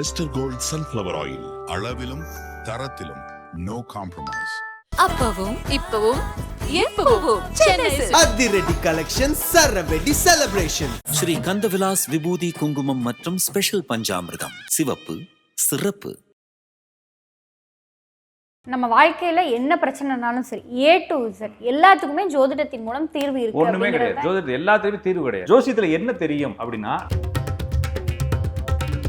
Mister gold sunflower oil அளவிலும் தரத்திலும் no compromise அப்பவும் இப்பவும் எப்பவும் சென்னை சில்க்ஸ். அதிரடி கலெக்ஷன் சரவெடி செலிப்ரேஷன் ஸ்ரீ கந்தவிலாஸ் விபூதி குங்குமம் மற்றும் ஸ்பெஷல் பஞ்சாமிர்தம். சிவப்பு சிறப்பு. நம்ம வாழ்க்கையில என்ன பிரச்சனைனாலும் சரி ஏ டு Z எல்லாத்துக்குமே ஜோதிடத்தின் மூலம் தீர்வு இருக்கு ஒண்ணுமே கிடையாது. ஜோதிடத்தில் எல்லாத்துலயுமே தீர்வு கிடையாது. ஜோசியத்துல என்ன தெரியும் அப்படின்னா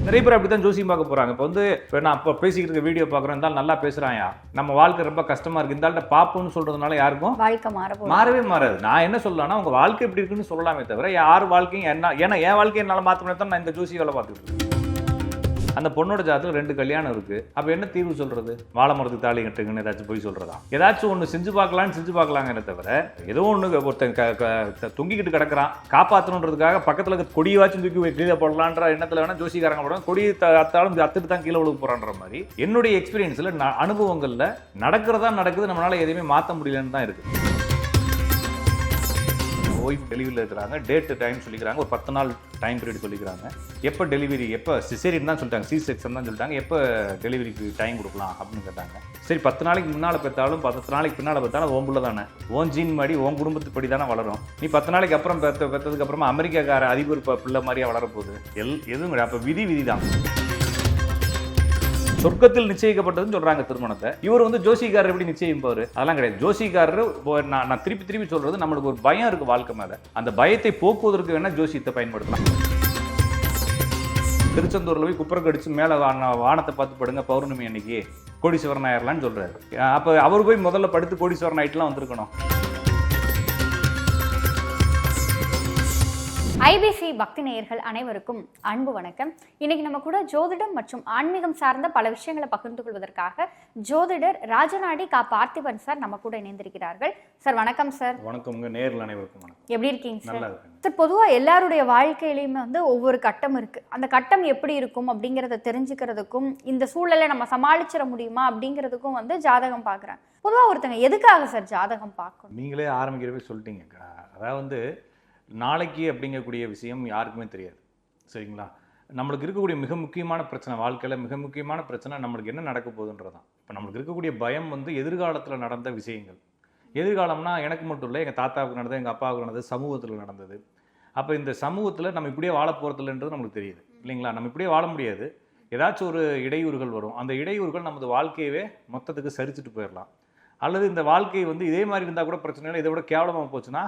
நிறைய பேர் அப்படித்தான் ஜோசியம் பார்க்க போறாங்க. இப்போ வந்து இப்போ நான் அப்போ பேசிக்கிட்டு இருக்க வீடியோ பார்க்குறோம் இருந்தாலும் நல்லா பேசுறாயா? நம்ம வாழ்க்கை ரொம்ப கஷ்டமா இருக்கு. இந்த பாப்போம்னு சொல்றதுனால யாருக்கும் வாழ்க்கை மாற மாறவே மாறாது. நான் என்ன சொல்லலாம்னா உங்க வாழ்க்கை எப்படி இருக்குன்னு சொல்லலாமே தவிர யார் வாழ்க்கையும் என்ன ஏன்னா என் வாழ்க்கையை என்னால் மாற்ற முடியாது தான் நான் இந்த ஜோசி வேலை இருக்கேன். அந்த பொண்ணோட ஜாதத்தில் ரெண்டு கல்யாணம் இருக்கு. அப்ப என்ன தீர்வு சொல்றது? வாழை மரத்துக்கு தாலி கட்டுங்கன்னு ஏதாச்சும் போய் சொல்றதா? ஏதாச்சும் ஒண்ணு செஞ்சு பார்க்கலாம்னு செஞ்சு பார்க்கலாங்கிற தவிர ஏதோ ஒண்ணு ஒருத்தன் க- தொங்கிக்கிட்டு கிடக்குறான். காப்பாற்றணுன்றதுக்காக பக்கத்தில் இருக்க கொடியாச்சும் தூக்கி கீழே போடலான்ற எண்ணத்தில் வேணா ஜோசிக்காரங்க போடுறாங்க கொடி அத்தாலும் அத்துட்டு தான் கீழே விழுக போறான்ற மாதிரி என்னுடைய எக்ஸ்பீரியன்ஸில் அனுபவங்களில் நடக்கிறதா நடக்குது நம்மளால எதையுமே மாற்ற முடியலன்னு தான் இருக்கு. ஒய்ஃப் டெலிவரியில் இருக்கிறாங்க டேட்டு டைம் சொல்லிக்கிறாங்க ஒரு பத்து நாள் டைம் பீரியட் சொல்லிக்கிறாங்க. எப்போ டெலிவரி எப்போ சிசேரியன் தான் சொல்லிட்டாங்க சி செக்ஷன் தான் சொல்லிட்டாங்க எப்போ டெலிவரிக்கு டைம் கொடுக்கலாம் அப்படின்னு கேட்டாங்க. சரி பத்து நாளைக்கு முன்னால் பெற்றாலும் பத்து நாளைக்கு பின்னால் பார்த்தாலும் ஓம்புள்ள தானே. ஓன் ஜீன் மாதிரி ஓன் குடும்பத்துப்படி தானே வளரும். நீ பத்து நாளைக்கு அப்புறம் பெற்ற பெற்றதுக்கு அப்புறமா அமெரிக்காக்கார அதிபர் பிள்ளை மாதிரியா வளரப்போகுது. எல் எதுவும் கிடையாது. அப்போ விதி விதி தான் சொர்க்கத்தில் நிச்சயிக்கப்பட்டதுன்னு சொல்றாங்க திருமணத்தை. இவர் வந்து ஜோசிக்காரர் எப்படி நிச்சயிப்பார்? அதெல்லாம் கிடையாது. ஜோசிக்காரர் நான் நான் திருப்பி திருப்பி சொல்றது நம்மளுக்கு ஒரு பயம் இருக்கு வாழ்க்கை மேல. அந்த பயத்தை போக்குவதற்கு வேணா ஜோசியத்தை பயன்படுத்தலாம். திருச்செந்தூர்ல போய் குப்பரை கடிச்சு மேல வானத்தை பார்த்து படுங்க பௌர்ணமி அன்னைக்கு கோடீஸ்வரன் ஆயிரலான்னு சொல்றாரு. அப்ப அவர் போய் முதல்ல படுத்து கோடீஸ்வரன் ஆயிட்டுலாம் வந்திருக்கணும். ஐபிசி பக்தி நேயர்கள் அனைவருக்கும் அன்பு வணக்கம். இன்னைக்கு நம்ம கூட ஜோதிடம் மற்றும் ஆன்மீகம் சார்ந்த பல விஷயங்களை பகிர்ந்து கொள்வதற்காக ஜோதிடர் ராஜநாடி கா. பார்த்திபன் சார் நம்ம கூட இணைந்திருக்கிறார்கள். சார் வணக்கம் சார். வணக்கம் உங்க நேரில் அனைவருக்கும் வணக்கம். எப்படி இருக்கீங்க சார்? சார் பொதுவா எல்லாருடைய வாழ்க்கையிலயுமே வந்து ஒவ்வொரு கட்டம் இருக்கு. அந்த கட்டம் எப்படி இருக்கும் அப்படிங்கறத தெரிஞ்சுக்கிறதுக்கும் இந்த சூழலை நம்ம சமாளிச்சிட முடியுமா அப்படிங்கிறதுக்கும் வந்து ஜாதகம் பார்க்கறாங்க பொதுவா ஒருத்தங்க எதுக்காக சார் ஜாதகம் பார்க்கணும் நீங்களே ஆரம்பிக்கிறவே சொல்லிட்டீங்க அதாவது வந்து நாளைக்கு அப்படிங்கக்கூடிய விஷயம் யாருக்குமே தெரியாது. சரிங்களா? நம்மளுக்கு இருக்கக்கூடிய மிக முக்கியமான பிரச்சனை வாழ்க்கையில் மிக முக்கியமான பிரச்சனை நம்மளுக்கு என்ன நடக்க போகுதுன்றது தான் இப்போ நம்மளுக்கு இருக்கக்கூடிய பயம் வந்து எதிர்காலத்தில் நடந்த விஷயங்கள். எதிர்காலம்னா எனக்கு மட்டும் இல்லை எங்கள் தாத்தாவுக்கு நடந்தது எங்கள் அப்பாவுக்கு நடந்தது சமூகத்தில் நடந்தது. அப்போ இந்த சமூகத்தில் நம்ம இப்படியே வாழ போகிறதில்லன்றது நம்மளுக்கு தெரியுது. இல்லைங்களா? நம்ம இப்படியே வாழ முடியாது. ஏதாச்சும் ஒரு இடையூறுகள் வரும். அந்த இடையூறுகள் நமது வாழ்க்கையவே மொத்தத்துக்கு சரிச்சுட்டு போயிடலாம் அல்லது இந்த வாழ்க்கை வந்து இதே மாதிரி இருந்தால் கூட பிரச்சனை இல்லை இதை விட கேவலமாக போச்சுன்னா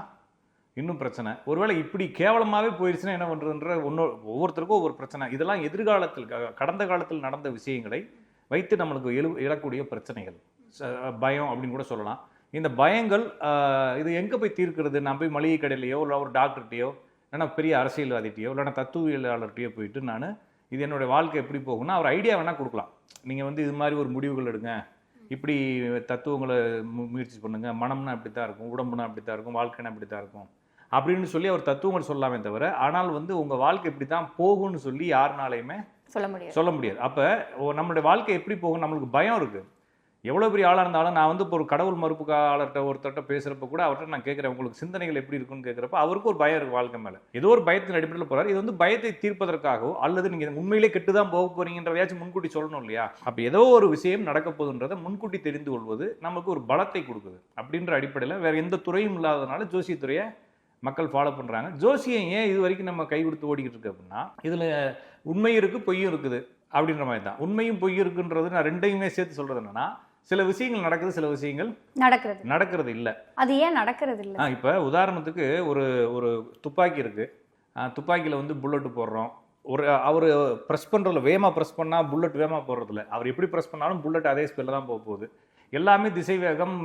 இன்னும் பிரச்சனை. ஒருவேளை இப்படி கேவலமாகவே போயிடுச்சுன்னா என்ன பண்ணுறதுன்ற ஒன்று ஒவ்வொருத்தருக்கும் ஒவ்வொரு பிரச்சனை. இதெல்லாம் எதிர்காலத்தில் கடந்த காலத்தில் நடந்த விஷயங்களை வைத்து நம்மளுக்கு எழு எழக்கூடிய பிரச்சனைகள். ச- பயம் அப்படின்னு கூட சொல்லலாம். இந்த பயங்கள் இது எங்கே போய் தீர்க்கிறது? நான் போய் மளிகை கடையிலையோ இல்லை ஒரு டாக்டர்கிட்டையோ இல்லைன்னா பெரிய அரசியல்வாதிகிட்டயோ இல்லைனா தத்துவியலாளர்கிட்டையோ போயிட்டு நான் இது என்னுடைய வாழ்க்கை எப்படி போகும்னா அவர் ஐடியா வேணால் கொடுக்கலாம். நீங்கள் வந்து இது மாதிரி ஒரு முடிவுகள் எடுங்க. இப்படி தத்துவங்களை மு- முயற்சி பண்ணுங்கள் மனம்னா இப்படி தான் இருக்கும். உடம்புனா அப்படி தான் இருக்கும். வாழ்க்கைனா இப்படி தான் இருக்கும். அப்படின்னு சொல்லி அவர் தத்துவங்கள் சொல்லாமே தவிர ஆனால் வந்து உங்கள் வாழ்க்கை இப்படி தான் போகும்னு சொல்லி யாருனாலையுமே சொல்ல முடியாது. சொல்ல முடியாது. அப்போ நம்மளுடைய வாழ்க்கை எப்படி போகும்? நம்மளுக்கு பயம் இருக்குது எவ்வளோ பெரிய ஆளாக இருந்தாலும் நான் வந்து இப்போ ஒரு கடவுள் மறுப்புக்காளர்கிட்ட ஒருத்தர்கிட்ட பேசுகிறப்ப கூட அவர்கிட்ட நான் கேட்குறேன் உங்களுக்கு சிந்தனைகள் எப்படி இருக்குன்னு கேட்குறப்ப அவருக்கு ஒரு பயம் இருக்குது வாழ்க்கை மேலே. ஏதோ ஒரு பயத்தின் அடிப்படையில் போகிறார் இது வந்து பயத்தை தீர்ப்பதற்காகவோ அல்லது நீங்கள் உண்மையிலே கெட்டு தான் போக போறீங்கன்றதையாச்சும் முன்கூட்டி சொல்லணும் இல்லையா? அப்போ ஏதோ ஒரு விஷயம் நடக்க போகுதுன்றதை முன்கூட்டி தெரிந்து கொள்வது நமக்கு ஒரு பலத்தை கொடுக்குது. அப்படின்ற அடிப்படையில் வேற எந்த துறையும் இல்லாததுனால ஜோசியத்துறையை மக்கள் ஃபாலோ பண்ணுறாங்க ஜோசியம் ஏன் இது வரைக்கும் நம்ம கை கொடுத்து ஓடிக்கிட்டு இருக்கு அப்படின்னா இதில் உண்மை இருக்குது பொய்யும் இருக்குது அப்படின்ற மாதிரி தான். உண்மையும் பொய் இருக்குன்றது நான் ரெண்டையுமே சேர்த்து சொல்கிறது என்னன்னா சில விஷயங்கள் நடக்குது சில விஷயங்கள் நடக்கிறது. நடக்கிறது இல்லை. அது ஏன் நடக்கிறது இல்ல? இப்போ உதாரணத்துக்கு ஒரு ஒரு துப்பாக்கி இருக்கு. துப்பாக்கியில் வந்து புல்லட் போடுறோம். ஒரு அவர் ப்ரெஸ் பண்ணுறதுல வேகமாக ப்ரெஸ் பண்ணால் புல்லட் வேகமாக போடுறதில்ல. அவர் எப்படி ப்ரெஸ் பண்ணாலும் புல்லட் அதே ஸ்பீடில் தான் போக போகுது. எல்லாமே திசை வேகம்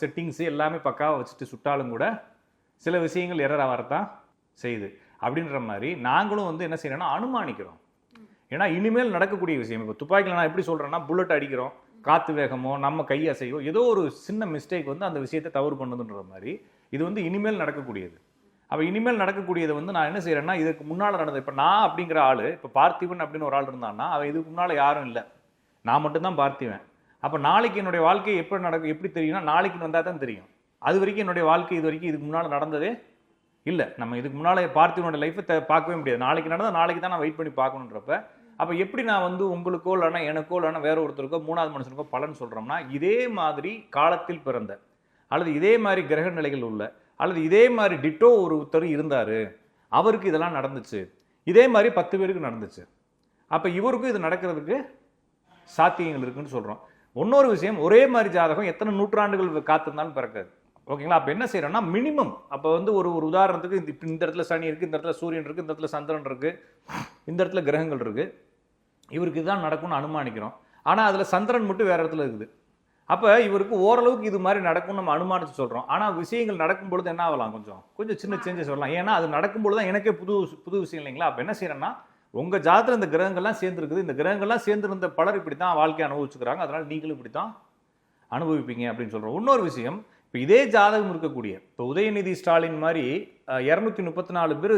செட்டிங்ஸு எல்லாமே பக்காவாக வச்சுட்டு சுட்டாலும் கூட சில விஷயங்கள் எரர் வரத்தான் செய்யுது. அப்படின்ற மாதிரி நாங்களும் வந்து என்ன செய்யறோம்னா அனுமானிக்கிறோம். ஏன்னா இனிமேல் நடக்கக்கூடிய விஷயம். இப்போ துப்பாக்கியில் நான் எப்படி சொல்கிறேன்னா புல்லட் அடிக்கிறோம். காற்று வேகமோ நம்ம கை அசையோ ஏதோ ஒரு சின்ன மிஸ்டேக் வந்து அந்த விஷயத்தை தவறு பண்ணுதுன்ற மாதிரி இது வந்து இனிமேல் நடக்கக்கூடியது. அப்போ இனிமேல் நடக்கக்கூடியதை வந்து நான் என்ன செய்கிறேன்னா இதுக்கு முன்னால் நடந்தது இப்போ நான் அப்படிங்கிற ஆள் இப்போ பார்த்திபன் அப்படின்னு ஒரு ஆள் இருந்தான்னா அவன் இதுக்கு முன்னால் யாரும் இல்லை. நான் மட்டும்தான் பார்த்திவன். அப்போ நாளைக்கு என்னுடைய வாழ்க்கை எப்படி நடக்கும் எப்படி தெரியும்னா நாளைக்கு வந்தால் தான் தெரியும். அது வரைக்கும் என்னுடைய வாழ்க்கை இது வரைக்கும் இதுக்கு முன்னால் நடந்ததே இல்லை. நம்ம இதுக்கு முன்னால் பார்த்திவனோட லைஃப்பை பார்க்கவே முடியாது. நாளைக்கு நடந்தால் நாளைக்கு தான் நான் வெயிட் பண்ணி பார்க்கணுன்றப்ப அப்போ எப்படி நான் வந்து உங்களுக்கோ இல்லைன்னா எனக்கோ இல்லைன்னா வேற ஒருத்தருக்கோ மூணாவது மனுஷனுக்கோ பலன் சொல்கிறோம்னா இதே மாதிரி காலத்தில் பிறந்த அல்லது இதே மாதிரி கிரக நிலைகள் உள்ள அல்லது இதே மாதிரி டிட்டோ ஒருத்தர் இருந்தார் அவருக்கு இதெல்லாம் நடந்துச்சு. இதே மாதிரி பத்து பேருக்கு நடந்துச்சு. அப்போ இவருக்கும் இது நடக்கிறதுக்கு சாத்தியங்கள் இருக்குன்னு சொல்கிறோம் இன்னொரு விஷயம் ஒரே மாதிரி ஜாதகம் எத்தனை நூற்றாண்டுகள் காத்திருந்தாலும் பிறக்காது. ஓகேங்களா? அப்போ என்ன செய்கிறோன்னா மினிமம் அப்போ வந்து ஒரு ஒரு உதாரணத்துக்கு இந்த இந்த இடத்துல சனி இருக்குது இந்த இடத்துல சூரியன் இருக்குது இந்த இடத்துல சந்திரன் இருக்குது இந்த இடத்துல கிரகங்கள் இருக்குது இவருக்கு இதுதான் நடக்கும்னு அனுமானிக்கிறோம். ஆனால் அதில் சந்திரன் மட்டும் வேறு இடத்துல இருக்குது. அப்போ இவருக்கு ஓரளவுக்கு இது மாதிரி நடக்கும்னு நம்ம அனுமானித்து சொல்கிறோம் ஆனால் விஷயங்கள் நடக்கும் பொழுது என்ன ஆகலாம் கொஞ்சம்? கொஞ்சம் சின்ன சேஞ்சஸ் வரலாம். ஏன்னா அது நடக்கும் பொழுது தான் எனக்கே புது புது விஷயம் இல்லைங்களா? அப்போ என்ன செய்கிறேன்னா உங்கள் ஜாதத்தில் இந்த கிரகங்கள்லாம் சேர்ந்துருக்குது. இந்த கிரகங்கள்லாம் சேர்ந்துருந்த பலர் இப்படி தான் வாழ்க்கையை அனுபவிச்சுக்கிறாங்க. அதனால் நீங்களும் இப்படி தான் அனுபவிப்பீங்க அப்படின்னு சொல்கிறோம் இன்னொரு விஷயம் இப்போ இதே ஜாதகம் இருக்கக்கூடிய இப்போ உதயநிதி ஸ்டாலின் மாதிரி இரநூத்தி முப்பத்தி நாலு பேர்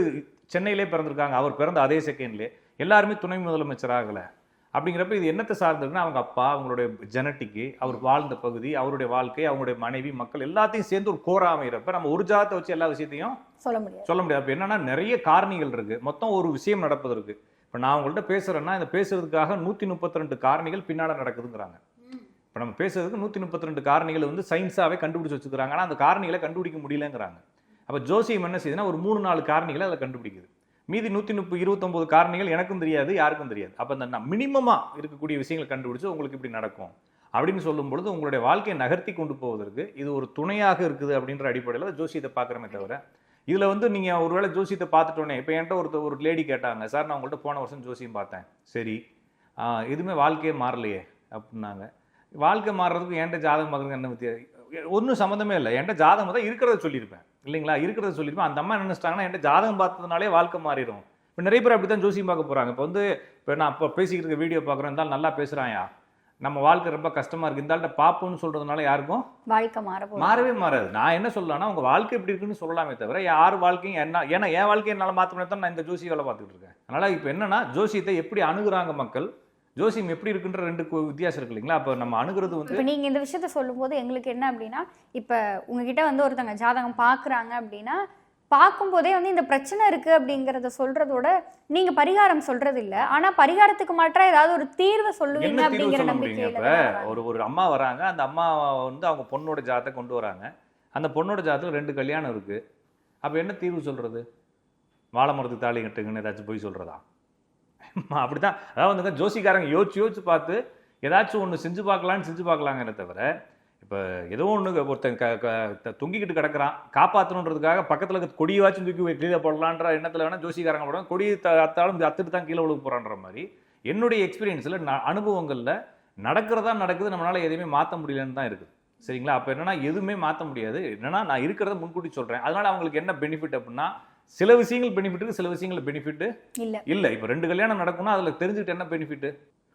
சென்னையிலே பிறந்திருக்காங்க. அவர் பிறந்த அதே செகண்ட்லேயே எல்லாருமே துணை முதலமைச்சர் ஆகலை. அப்படிங்கிறப்ப இது என்னத்தை சார்ந்திருக்குன்னா அவங்க அப்பா அவங்களுடைய ஜெனட்டிக்கு அவர் வாழ்ந்த பகுதி அவருடைய வாழ்க்கை அவங்களுடைய மனைவி மக்கள் எல்லாத்தையும் சேர்ந்து ஒரு கோரா அமைகிறப்ப நம்ம ஒரு ஜாதத்தை வச்சு எல்லா விஷயத்தையும் சொல்ல முடியாது. சொல்ல முடியாது. அப்ப என்னன்னா நிறைய காரணிகள் இருக்கு. மொத்தம் ஒரு விஷயம் நடப்பதற்கு இப்ப நான் உங்கள்ட்ட பேசுறேன்னா இந்த பேசுறதுக்காக நூத்தி முப்பத்தி ரெண்டு காரணிகள் பின்னால நடக்குதுங்கிறாங்க. இப்போ நம்ம பேசுறதுக்கு நூற்றி முப்பத்தி ரெண்டு காரணிகள் வந்து சயின்ஸாகவே கண்டுபிடிச்சி வச்சுக்கிறாங்க. ஆனால் அந்த காரணிகளை கண்டுபிடிக்க முடியலங்கிறாங்க. அப்போ ஜோசியம் என்ன செய்யுதுன்னா ஒரு மூணு நாலு காரணிகளை அதை கண்டுபிடிக்குது. மீதி நூற்றி முப்பது இருபத்தொம்போது காரணிகள் எனக்கும் தெரியாது யாருக்கும் தெரியாது. அப்போ இந்த மினிமமாக இருக்கக்கூடிய விஷயங்களை கண்டுபிடிச்சு உங்களுக்கு இப்படி நடக்கும். அப்படின்னு சொல்லும் பொழுது உங்களுடைய வாழ்க்கையை நகர்த்தி கொண்டு போவதற்கு இது ஒரு துணையாக இருக்குது அப்படின்ற அடிப்படையில் ஜோசியத்தை பார்க்குறமே தவிர இதில் வந்து நீங்கள் ஒருவேளை ஜோசியத்தை பார்த்துட்டோன்னே இப்போ என்கிட்ட ஒருத்தர் ஒரு லேடி கேட்டாங்க சார் நான் உங்கள்கிட்ட போன வருஷம் ஜோசியம் பார்த்தேன். சரி. எதுவுமே வாழ்க்கையே மாறலையே அப்படின்னாங்க. வாழ்க்கை மாறுறதுக்கு என்கிட்ட ஜாதகம் பார்க்குறதுக்கு என்ன வித்தியாசம்? ஒன்றும் சம்மந்தமே இல்லை. என்கிட்ட ஜாதகம் தான் இருக்கிறத சொல்லியிருப்பேன். இல்லைங்களா? இருக்கிறத சொல்லியிருப்பேன். அந்த அம்மா என்ன நினைச்சிட்டாங்கன்னா என்கிட்ட ஜாதகம் பார்த்ததுனாலே வாழ்க்கை மாறிடும். இப்போ நிறைய பேர் அப்படி தான் ஜோசியம் பார்க்க போகிறாங்க இப்போ வந்து இப்போ நான் இப்போ பேசிக்கிட்டு இருக்க வீடியோ பார்க்குறேன். இருந்தாலும் நல்லா பேசுகிறாயா நம்ம வாழ்க்கை ரொம்ப கஷ்டமாக இருக்குது இந்த ஆள்கிட்ட பார்ப்போம்னு சொல்கிறதுனால யாருக்கும்? வாழ்க்கை மாற மாறவே மாறாது. நான் என்ன சொல்லலாம்னா உங்க வாழ்க்கை எப்படி இருக்குன்னு சொல்லலாமே தவிர யார் வாழ்க்கையும் என்ன ஏன்னா என் வாழ்க்கையை என்னால் மாற்ற முடியாது நான் இந்த ஜோசி வேலை பார்த்துட்டு இருக்கேன். அதனால இப்போ என்னன்னா ஜோசியத்தை எப்படி அணுகுறாங்க மக்கள்? ஜோசியம் எப்படி இருக்குன்ற ரெண்டு வித்தியாசம் இருக்கு இல்லைங்களா? அப்போ நம்ம அணுகுறது வந்து இப்போ நீங்க இந்த விஷயத்த சொல்லும்போது எங்களுக்கு என்ன அப்படின்னா இப்ப உங்ககிட்ட வந்து ஒருத்தங்க ஜாதகம் பாக்குறாங்க அப்படின்னா பார்க்கும்போதே வந்து இந்த பிரச்சனை இருக்கு அப்படிங்கறத சொல்றதோட நீங்க பரிகாரம் சொல்றது இல்ல ஆனா பரிகாரத்துக்கு மாற்றா ஏதாவது ஒரு தீர்வு சொல்லுவீங்க அப்படிங்கிற வராங்க. ஒரு ஒரு அம்மா வராங்க. அந்த அம்மா வந்து அவங்க பொண்ணோட ஜாதத்தை கொண்டு வராங்க. அந்த பொண்ணோட ஜாதத்துல ரெண்டு கல்யாணம் இருக்கு. அப்ப என்ன தீர்வு சொல்றது? வாழை மரத்துக்கு தாலி கட்டுங்கன்னு ஏதாச்சும் போய் அப்படி தான் அதாவது வந்துங்க ஜோசிக்காரங்க யோசிச்சு யோசிச்சு பார்த்து ஏதாச்சும் ஒன்று செஞ்சு பார்க்கலான்னு செஞ்சு பார்க்கலாங்கிற தவிர இப்போ ஏதோ ஒன்று ஒருத்தன் க க தொங்கிக்கிட்டு கிடக்கிறான் காப்பாற்றணுன்றதுக்காக பக்கத்தில் இருக்க கொடியாச்சும் தூக்கி கீழே போடலான்ற எண்ணத்தில் வேணால் ஜோசிக்காரங்க போடுவாங்க கொடி த அத்தாலும் அத்துட்டு தான் கீழே விழுக போகிறான்ற மாதிரி என்னுடைய எக்ஸ்பீரியன்ஸில் அனுபவங்களில் நடக்கிறதா நடக்குது நம்மளால் எதையுமே மாற்ற முடியலன்னு தான் இருக்குது. சரிங்களா? அப்போ என்னன்னா எதுவுமே மாற்ற முடியாது. என்னென்னா நான் இருக்கிறத முன்கூட்டி சொல்கிறேன் அதனால் அவங்களுக்கு என்ன பெனிஃபிட் அப்படின்னா சில விஷயங்கள் பெனிஃபிட் இருக்கு சில விஷயங்கள் பெனிஃபிட் இல்ல. இல்ல. இப்போ ரெண்டு கல்யாணம் நடக்கும்னா அதுல தெரிஞ்சுக்கிட்டு என்ன பெனிஃபிட்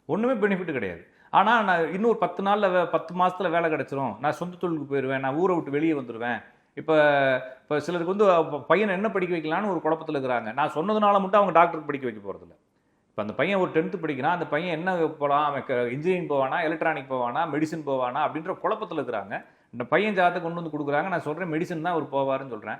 ஒண்ணுமே பெனிஃபிட் கிடையாது. ஆனா நான் இன்னொரு பத்து நாள்ல பத்து மாசத்துல வேலை கிடைச்சிரும். நான் சொந்த தொழிலுக்கு போயிடுவேன் நான் ஊரை விட்டு வெளியே வந்துடுவேன் இப்போ இப்போ சிலருக்கு வந்து பையனை என்ன படிக்க வைக்கலான்னு ஒரு குழப்பத்துல இருக்கிறாங்க. நான் சொன்னதுனால மட்டும் அவங்க டாக்டருக்கு படிக்க வைக்க போறதில்ல. இப்போ அந்த பையன் ஒரு டென்த்து படிக்கிறான். அந்த பையன் என்ன போகலாம் அவன் இன்ஜினியரிங் போவானா? எலக்ட்ரானிக் போவானா? மெடிசன் போவானா? அப்படின்ற குழப்பத்தில் இருக்கிறாங்க. இந்த பையன் ஜாதத்தை கொண்டு வந்து கொடுக்குறாங்க. நான் சொல்கிறேன் மெடிசன் தான் அவர் போவாருன்னு சொல்கிறேன்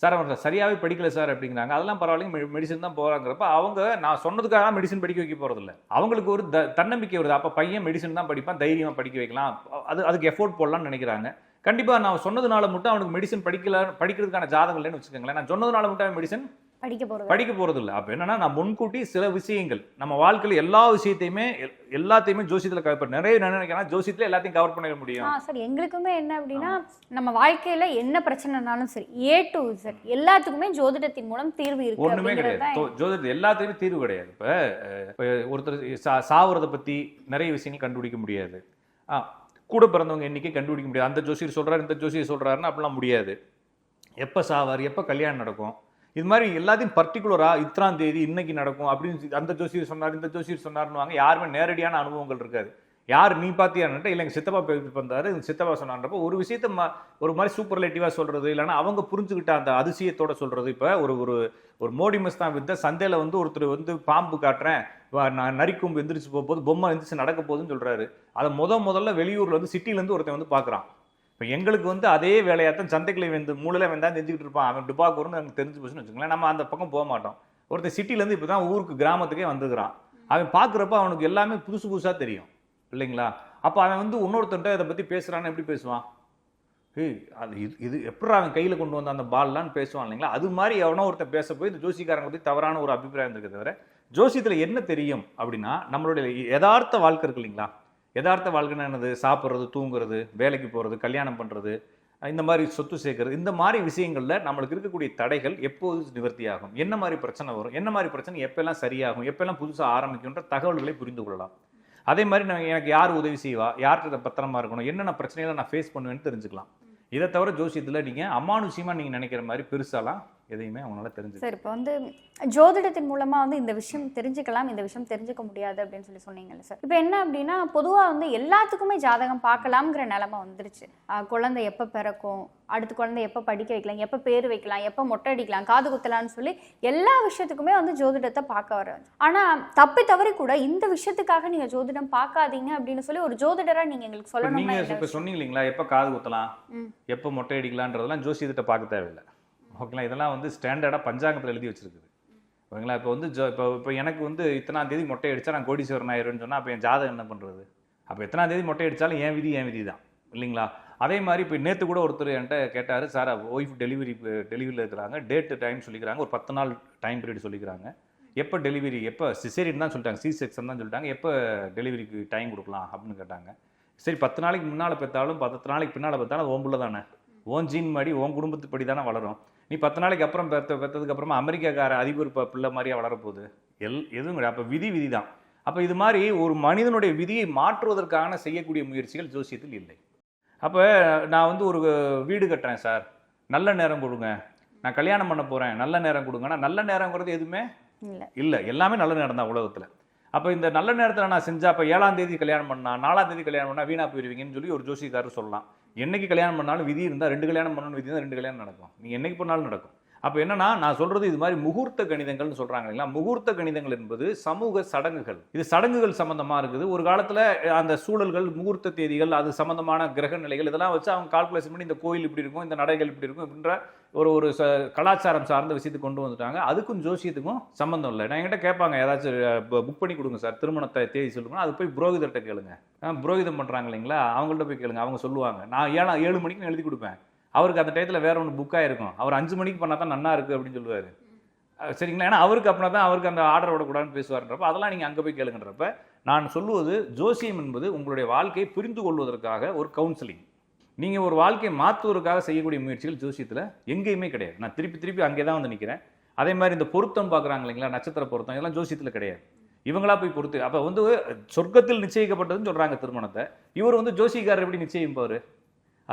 சார் அவர் சரியாகவே படிக்கல சார் அப்படிங்கிறாங்க. அதெல்லாம் பரவாயில்லைங்க மெடிசன் தான் போகிறாங்கிறப்ப அவங்க நான் சொன்னதுக்காக மெடிசன் படிக்க வைக்க போகிறதில்ல அவங்களுக்கு ஒரு த தன்னம்பிக்கை வருது. அப்போ பையன் மெடிசன் தான் படிப்பான் தைரியமாக படிக்க வைக்கலாம். அது அதுக்கு எஃபோர்ட் போடலாம்னு நினைக்கிறாங்க. கண்டிப்பாக நான் சொன்னதுனால மட்டும் அவனுக்கு மெடிசன் படிக்கல படிக்கிறதுக்கான ஜாதகம் இல்லைன்னு வச்சுக்கோங்களேன். நான் சொன்னதுனால மட்டும் மெடிசன் படிக்க போறது படிக்க போறது இல்ல அப்ப என்னன்னா நான் முன்கூட்டி சில விஷயங்கள் நம்ம வாழ்க்கையில எல்லா விஷயத்தையுமே எல்- எல்லாத்தையுமே ஜோசியத்துல கவர் நிறைய நினைக்கிறேன் ஜோசியத்துல எல்லாத்தையும் கவர் பண்ணிட முடியும். சார். எங்களுக்குமே என்ன அப்படின்னா நம்ம வாழ்க்கையில என்ன பிரச்சனைனாலும் சரி ஏ டு Z எல்லாத்துக்குமே ஜோதிடத்தின் மூலம் தீர்வு இருக்கு ஒண்ணுமே அப்படிங்கிறது கிடையாது. ஜோதிடத்துல எல்லாத்துக்குமே தீர்வு கிடையாது. இப்ப ஒருத்தர் சா- சாவறத பத்தி நிறைய விஷயங்கள் கண்டுபிடிக்க முடியாது. ஆ, கூட பிறந்தவங்க எண்ணிக்கை கண்டுபிடிக்க முடியாது. அந்த ஜோசியர் சொல்றாரு இந்த ஜோசியர் சொல்றாருன்னு அப்படிலாம் முடியாது. எப்ப சாவார் எப்ப கல்யாணம் நடக்கும்? இது மாதிரி எல்லாத்தையும் பர்டிகுலராக இத்தனாம் தேதி இன்னைக்கு நடக்கும் அப்படின்னு சொல்லி அந்த ஜோசியர் சொன்னார் இந்த ஜோசியர் சொன்னார்னுவாங்க யாருமே நேரடியான அனுபவங்கள் இருக்காது. யார் நீ பார்த்தியான்ட்டு இல்லை எங்கள் சித்தப்பா பேசி வந்தாரு சித்தப்பா சொன்னான்றப்போ ஒரு விஷயத்த ம- ஒரு மாதிரி சூப்பர் சூப்பர்லேட்டிவாக சொல்கிறது இல்லைன்னா அவங்க புரிஞ்சுக்கிட்ட அந்த அதிசயத்தோட சொல்கிறது இப்போ ஒரு ஒரு ஒரு மோடிமஸ் தான் வித்த சந்தையில் வந்து ஒருத்தர் வந்து பாம்பு காட்டுறேன் நான் நரிக்கும் எந்திரிச்சு போக பொம்மை எந்திரிச்சு நடக்க போகுதுன்னு சொல்கிறாரு அதை முத முதல்ல வெளியூரில் வந்து சிட்டிலேருந்து ஒருத்தன் வந்து பார்க்குறான் இப்போ எங்களுக்கு வந்து அதே வேலையாத்தான் சந்தைகளை வந்து மூலையில வெந்தா செஞ்சுக்கிட்டு இருப்பான். அவன் டுபாக்கூர்னு எனக்கு தெரிஞ்சு போச்சுன்னு வச்சுக்கோங்களேன். நம்ம அந்த பக்கம் போக மாட்டோம். ஒருத்தன் சிட்டிலேருந்து இப்போ தான் ஊருக்கு கிராமத்துக்கே வந்துக்கிறான் அவன் பார்க்குறப்ப அவனுக்கு எல்லாமே புதுசு புதுசாக தெரியும். இல்லைங்களா? அப்போ அவன் வந்து இன்னொருத்தன்ட்ட இதை பற்றி பேசுகிறான்னு எப்படி பேசுவான்? ஏய் அது இது இது எப்படி அவன் கையில் கொண்டு வந்த அந்த பால்லான்னு பேசுவான் இல்லைங்களா? அது மாதிரி எவனோ ஒருத்தன் பேச போய் இந்த ஜோசிக்காரங்க பற்றி தவறான ஒரு அபிப்பிராயம் இருக்க தவிர ஜோசியத்தில் என்ன தெரியும் அப்படின்னா நம்மளுடைய யதார்த்த வாழ்க்கை இருக்கு இல்லைங்களா? யதார்த்த வாழ்க்கைன்னா என்னது? சாப்பிட்றது தூங்குறது வேலைக்கு போகிறது கல்யாணம் பண்ணுறது இந்த மாதிரி சொத்து சேர்க்கறது இந்த மாதிரி விஷயங்களில் நம்மளுக்கு இருக்கக்கூடிய தடைகள் எப்போது நிவர்த்தி ஆகும் என்ன மாதிரி பிரச்சனை வரும்? என்ன மாதிரி பிரச்சனை எப்போல்லாம் சரியாகும்? எப்போல்லாம் புதுசாக ஆரம்பிக்கும்ன்ற தகவல்களை புரிந்து கொள்ளலாம். அதே மாதிரி நான் எனக்கு யார் உதவி செய்வா? யார்கிட்ட பத்திரமா இருக்கணும்? என்னென்ன பிரச்சனைகளை நான் ஃபேஸ் பண்ணுவேன்னு தெரிஞ்சுக்கலாம். இதை தவிர ஜோசியத்தில் நீங்கள் அமானுஷியமாக நீங்கள் நினைக்கிற மாதிரி பெருசாலாம் எதையுமே அவங்களால தெரிஞ்சுக்க சார் இப்போ வந்து ஜோதிடத்தின் மூலமா வந்து இந்த விஷயம் தெரிஞ்சுக்கலாம் இந்த விஷயம் தெரிஞ்சுக்க முடியாது அப்படின்னு சொல்லி சொன்னீங்கல்ல சார் இப்போ என்ன அப்படின்னா பொதுவா வந்து எல்லாத்துக்குமே ஜாதகம் பார்க்கலாம்ங்கிற நிலைமை வந்துருச்சு. குழந்தை எப்போ பிறக்கும் அடுத்த குழந்தை எப்போ படிக்க வைக்கலாம் எப்போ பேர் வைக்கலாம் எப்போ மொட்டை அடிக்கலாம் காது குத்தலாம்னு சொல்லி எல்லா விஷயத்துக்குமே வந்து ஜோதிடத்தை பார்க்க வர ஆனா தப்பி தவறி கூட இந்த விஷயத்துக்காக நீங்க ஜோதிடம் பார்க்காதீங்க அப்படின்னு சொல்லி ஒரு ஜோதிடரா நீங்க எங்களுக்கு இப்போ சொல்லணும்னா நீங்கள் இப்போ? சொன்னீங்க இல்லைங்களா எப்போ காது குத்தலாம். எப்போ மொட்டை அடிக்கலான்றதெல்லாம் ஜோசியத்தை பார்க்க தேவையில்லை. ஓகேங்களா? இதெல்லாம் வந்து ஸ்டாண்டர்டாக பஞ்சாங்கத்தில் எழுதி வச்சிருக்குது. ஓகேங்களா? இப்போ வந்து ஜோ இப்போ இப்போ எனக்கு வந்து இத்தனாம் தேதி மொட்டை அடித்தா நான் கோடீஸ்வரன் ஆயிருன்னு சொன்னால் அப்போ என் ஜாதகம் என்ன பண்ணுறது அப்போ எத்தனாம் தேதி மொட்டை அடித்தாலும் என் விதி என் விதி தான் இல்லைங்களா? அதே மாதிரி இப்போ நேற்று கூட ஒருத்தர் என்கிட்ட கேட்டார் சார் ஒய்ஃப் டெலிவரி டெலிவரியில் இருக்கிறாங்க. டேட்டு டைம் சொல்லிக்கிறாங்க. ஒரு பத்து நாள் டைம் பீரியட் சொல்லிக்கிறாங்க. எப்போ டெலிவரி எப்போ சிசேரியன் தான் சொல்லிட்டாங்க. சி செக்ஷன் தான் சொல்லிட்டாங்க. எப்போ டெலிவரிக்கு டைம் கொடுக்கலாம்? அப்படின்னு கேட்டாங்க. சரி பத்து நாளைக்கு முன்னால் பெற்றாலும் பத்து நாளைக்கு பின்னால் பெற்றாலும் ஓம்புள்ள தானே? ஓன் ஜீன் மாதிரி ஓன் குடும்பத்துப்படி தானே வளரும். நீ பத்து நாளைக்கு அப்புறம் பெற்ற பெற்றதுக்கு அப்புறமா அமெரிக்காக்கார அதிபர் பிள்ளை மாதிரியா வளரப்போகுது. எல் எதுவும் கிடையாது. அப்போ விதி விதி தான். அப்போ இது மாதிரி ஒரு மனிதனுடைய விதியை மாற்றுவதற்கான செய்யக்கூடிய முயற்சிகள் ஜோசியத்தில் இல்லை. அப்போ நான் வந்து ஒரு வீடு கட்டுறேன் சார். நல்ல நேரம் கொடுங்க. நான் கல்யாணம் பண்ண போகிறேன் நல்ல நேரம் கொடுங்கன்னா நல்ல நேரங்கிறது எதுவுமே இல்ல. எல்லாமே நல்ல நேரம் தான் உலகத்தில். அப்போ இந்த நல்ல நேரத்தில் நான் செஞ்சா அப்போ ஏழாம் தேதி கல்யாணம் பண்ணா நாலாம் தேதி கல்யாணம் பண்ணா வீணா போயிருவீங்கன்னு சொல்லி ஒரு ஜோசிக்காரர் சொல்லலாம். என்னைக்கு கல்யாணம் பண்ணாலும் விதி இருந்தால் ரெண்டு கல்யாணம் பண்ணணும் விதி தான் ரெண்டு கல்யாணம் நடக்கும். நீங்கள் என்னைக்கு பண்ணாலும் நடக்கும். அப்போ என்னன்னா நான் சொல்றது இது மாதிரி முகூர்த்த கணிதங்கள்னு சொல்றாங்க இல்லைங்களா? முகூர்த்த கணிதங்கள் என்பது சமூக சடங்குகள். இது சடங்குகள் சம்பந்தமா இருக்குது. ஒரு காலத்தில் அந்த சூழல்கள் முகூர்த்த தேதிகள் அது சம்பந்தமான கிரக நிலைகள் இதெல்லாம் வச்சு அவங்க கால்குலேஷன் பண்ணி இந்த கோயில் இப்படி இருக்கும் இந்த நடைகள் இப்படி இருக்கும் அப்படின்ற ஒரு ஒரு ச கலாச்சாரம் சார்ந்த விஷயத்துக்கு கொண்டு வந்துட்டாங்க. அதுக்கும் ஜோசியத்துக்கும் சம்மந்தம் இல்லை. நான் என்கிட்ட கேட்பாங்க ஏதாச்சும் புக் பண்ணி கொடுங்க சார். திருமணத்தை தேதி சொல்லுங்க. அது போய் புரோகிதர்கிட்ட கேளுங்க. ஆ, புரோகிதம் பண்ணுறாங்க இல்லைங்களா? அவங்கள்ட்ட போய் கேளுங்க. அவங்க சொல்லுவாங்க. நான் ஏழா ஏழு மணிக்கு நான் எழுதி கொடுப்பேன். அவருக்கு அந்த டயத்தில் வேற ஒன்று புக்காக இருக்கும் அவர் அஞ்சு மணிக்கு பண்ணால் தான் நல்லா இருக்கு அப்படின்னு சொல்லுவார். சரிங்களா? ஏன்னா அவருக்கு அப்படின்னா தான் அவருக்கு அந்த ஆர்டர் விடக்கூடாதுன்னு பேசுவார்ன்றப்ப அதெல்லாம் நீங்கள் அங்கே போய் கேளுங்கன்றப்ப நான் சொல்லுவது ஜோசியம் என்பது உங்களுடைய வாழ்க்கையை புரிந்து கொள்வதற்காக ஒரு கவுன்சிலிங் நீங்கள் ஒரு வாழ்க்கையை மாற்றுவதற்காக செய்யக்கூடிய முயற்சிகள் ஜோசியத்தில் எங்கேயுமே கிடையாது. நான் திருப்பி திருப்பி அங்கே தான் வந்து நிற்கிறேன் அதே மாதிரி இந்த பொருத்தம் பார்க்குறாங்க இல்லைங்களா? நட்சத்திர பொருத்தம் இதெல்லாம் ஜோசியத்தில் கிடையாது. இவங்களா போய் பொறுத்து அப்போ வந்து சொர்க்கத்தில் நிச்சயிக்கப்பட்டதுன்னு சொல்கிறாங்க திருமணத்தை. இவர் வந்து ஜோசிக்காரர் எப்படி நிச்சயிப்பார்?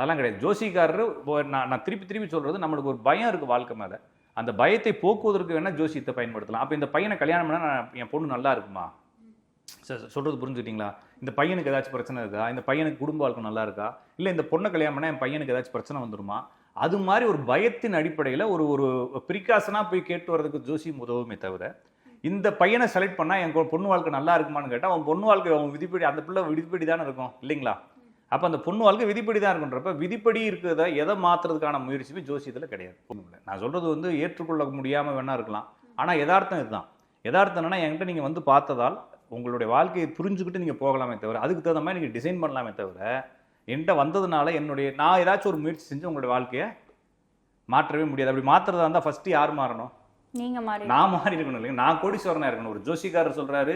அதெல்லாம் கிடையாது. ஜோசிக்காரர் இப்போ நான் நான் திருப்பி திருப்பி சொல்கிறது நம்மளுக்கு ஒரு பயம் இருக்குது வாழ்க்கை மேலே. அந்த பயத்தை போக்குவதற்கு வேணால் ஜோசியத்தை பயன்படுத்தலாம். அப்போ இந்த பையனை கல்யாணம் பண்ணால் நான் என் பொண்ணு நல்லா இருக்குமா? சார் சொல்கிறது புரிஞ்சுக்கிட்டீங்களா? இந்த பையனுக்கு ஏதாச்சும் பிரச்சனை இருக்கா? இந்த பையனுக்கு குடும்ப வாழ்க்கை நல்லா இருக்கா? இல்லை இந்த பொண்ணை கல்யாணம் பண்ணால் என் பையனுக்கு ஏதாச்சும் பிரச்சனை வந்துருமா? அது மாதிரி ஒரு பயத்தின் அடிப்படையில் ஒரு ஒரு பிரிகாசனாக போய் கேட்டு வர்றதுக்கு ஜோசியம் உதவுமே தவிர இந்த பையனை செலக்ட் பண்ணால் என் பொண்ணு வாழ்க்கை நல்லா இருக்குமான்னு கேட்டால் அவன் பொண்ணு வாழ்க்கை அவன் விதிப்படி அந்த பிள்ளை விதிப்படி தானே இருக்கும். இல்லைங்களா? அப்போ அந்த பொண்ணு வாழ்க்கை விதிப்படி தான் இருக்குன்றப்ப விதிப்படி இருக்கிறத எதை மாற்றுறதுக்கான முயற்சியுமே ஜோசியத்தில் கிடையாது. இல்ல. நான் சொல்கிறது வந்து ஏற்றுக்கொள்ள முடியாமல் வேணா இருக்கலாம். ஆனால் யதார்த்தம் இதுதான். யதார்த்தம் என்னன்னா என்கிட்ட நீங்கள் வந்து பார்த்ததால் உங்களுடைய வாழ்க்கையை புரிஞ்சுக்கிட்டு நீங்கள் போகலாமே தவிர அதுக்கு தகுந்த மாதிரி நீங்கள் டிசைன் பண்ணலாமே தவிர என்கிட்ட வந்ததுனால என்னுடைய நான் ஏதாச்சும் ஒரு முயற்சி செஞ்சு உங்களுடைய வாழ்க்கையை மாற்றவே முடியாது. அப்படி மாற்றுறதா இருந்தால் ஃபஸ்ட்டு யார் மாறணும்? நீங்க மாறி நான் மாறி இருக்கணும் இல்லைங்க. நான் கோடீஸ்வரனா இருக்கணும். ஒரு ஜோசிக்காரர் சொல்றாரு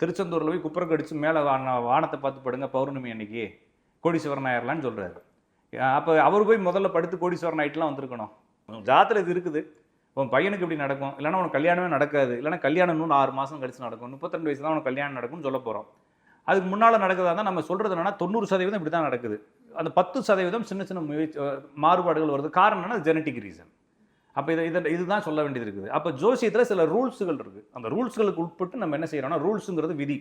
திருச்செந்தூர்ல போய் குப்புற கடிச்சு மேலே வானத்தை பார்த்து படுங்க பௌர்ணமி அன்னைக்கு. கோடீஸ்வரன் ஆயிரலான்னு சொல்றாரு. அஹ் அப்ப அவர் போய் முதல்ல படுத்து கோடீஸ்வரன் ஆயிட்டுலாம் வந்திருக்கணும். ஜாத்துல இது இருக்குது. உன் பையனுக்கு இப்படி நடக்கும். இல்லைன்னா உனக்கு கல்யாணமே நடக்காது. இல்லைன்னா கல்யாணம் இன்னும் ஆறு மாசம் கழிச்சு நடக்கும். முப்பத்திரெண்டு வயசு தான் உனக்கு கல்யாணம் நடக்கும்னு சொல்ல போறோம். அதுக்கு முன்னால நடக்கிறதா இருந்தால் நம்ம சொல்றது என்னன்னா தொண்ணூறு சதவீதம் இப்படி தான் நடக்குது. அந்த பத்து சதவீதம் சின்ன சின்ன முயற்சி மாறுபாடுகள் வருது. காரணம் என்ன ஜெனட்டிக் ரீசன் அப்போ இதை இதை இதுதான் சொல்ல வேண்டியது இருக்குது. அப்போ ஜோசியத்தில் சில ரூல்ஸுகள் இருக்குது அந்த ரூல்ஸ்களுக்கு உட்பட்டு நம்ம என்ன செய்யறோம்னா ரூல்ஸுங்கிறது விதி.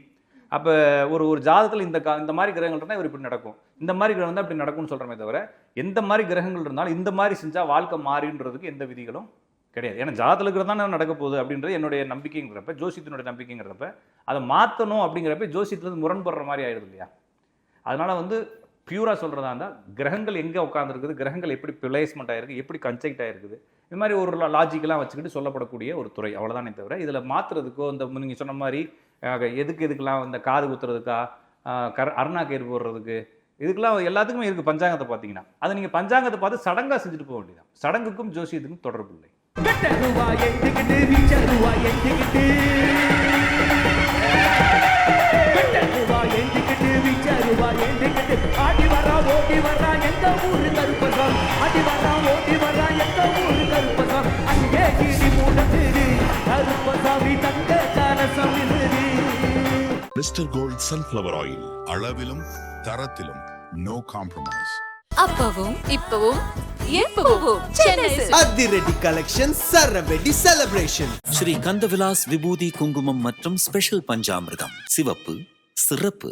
அப்போ ஒரு ஒரு ஜாதத்தில் இந்த கா- இந்த மாதிரி கிரகங்கள் இருந்தால் இவர் இப்படி நடக்கும். இந்த மாதிரி கிரகம் தான் இப்படி நடக்கும்னு சொல்கிறோமே தவிர எந்த மாதிரி கிரகங்கள் இருந்தாலும் இந்த மாதிரி செஞ்சால் வாழ்க்கை மாறின்றதுக்கு எந்த விதிகளும் கிடையாது. ஏன்னா ஜாதத்தில் இருக்கிறது தான் நடக்க போகுது அப்படின்றது என்னுடைய நம்பிக்கைங்கிறப்ப ஜோசியத்தினுடைய நம்பிக்கைங்கிறப்ப அதை மாற்றணும் அப்படிங்கிறப்ப ஜோசியத்துலேருந்து முரண்படுற மாதிரி ஆயிடுது இல்லையா? அதனால் வந்து பியூராக சொல்கிறதா இருந்தால் கிரகங்கள் எங்கே உட்காந்துருக்குது கிரகங்கள் எப்படி பிளேஸ்மெண்ட் ஆகிருக்கு எப்படி கன்செக்ட் ஆகிருக்குது இது மாதிரி ஒரு லாஜிக்கெல்லாம் வச்சுக்கிட்டு சொல்லப்படக்கூடிய ஒரு துறை. அவ்வளோதானே தவிர இதில் மாற்றுறதுக்கோ இந்த நீங்கள் சொன்ன மாதிரி எதுக்கு இதுக்கெல்லாம் இந்த காது குத்துறதுக்கா? கர் அருணா கயிறு போடுறதுக்கு? இதுக்கெல்லாம் எல்லாத்துக்குமே இருக்குது பஞ்சாங்கத்தை பார்த்தீங்கன்னா. அதை நீங்கள் பஞ்சாங்கத்தை பார்த்து சடங்காக செஞ்சுட்டு போக வேண்டியதான் சடங்குக்கும் ஜோசியத்துக்கும் தொடர்பு இல்லை. மிஸ்டர் கோல்ட் சன்ஃப்ளவர் ஆயில் அளவிலும் தரத்திலும் நோ காம்ப்ரமைஸ் அப்பவும் இப்பவும் எப்பவும் சென்னை சில்க்ஸ். அதிரடி கலெக்ஷன் சரவெடி செலிப்ரேஷன் ஸ்ரீ கந்தவிலாஸ் விபூதி குங்குமம் மற்றும் ஸ்பெஷல் பஞ்சாமிர்தம். சிவப்பு சிறப்பு.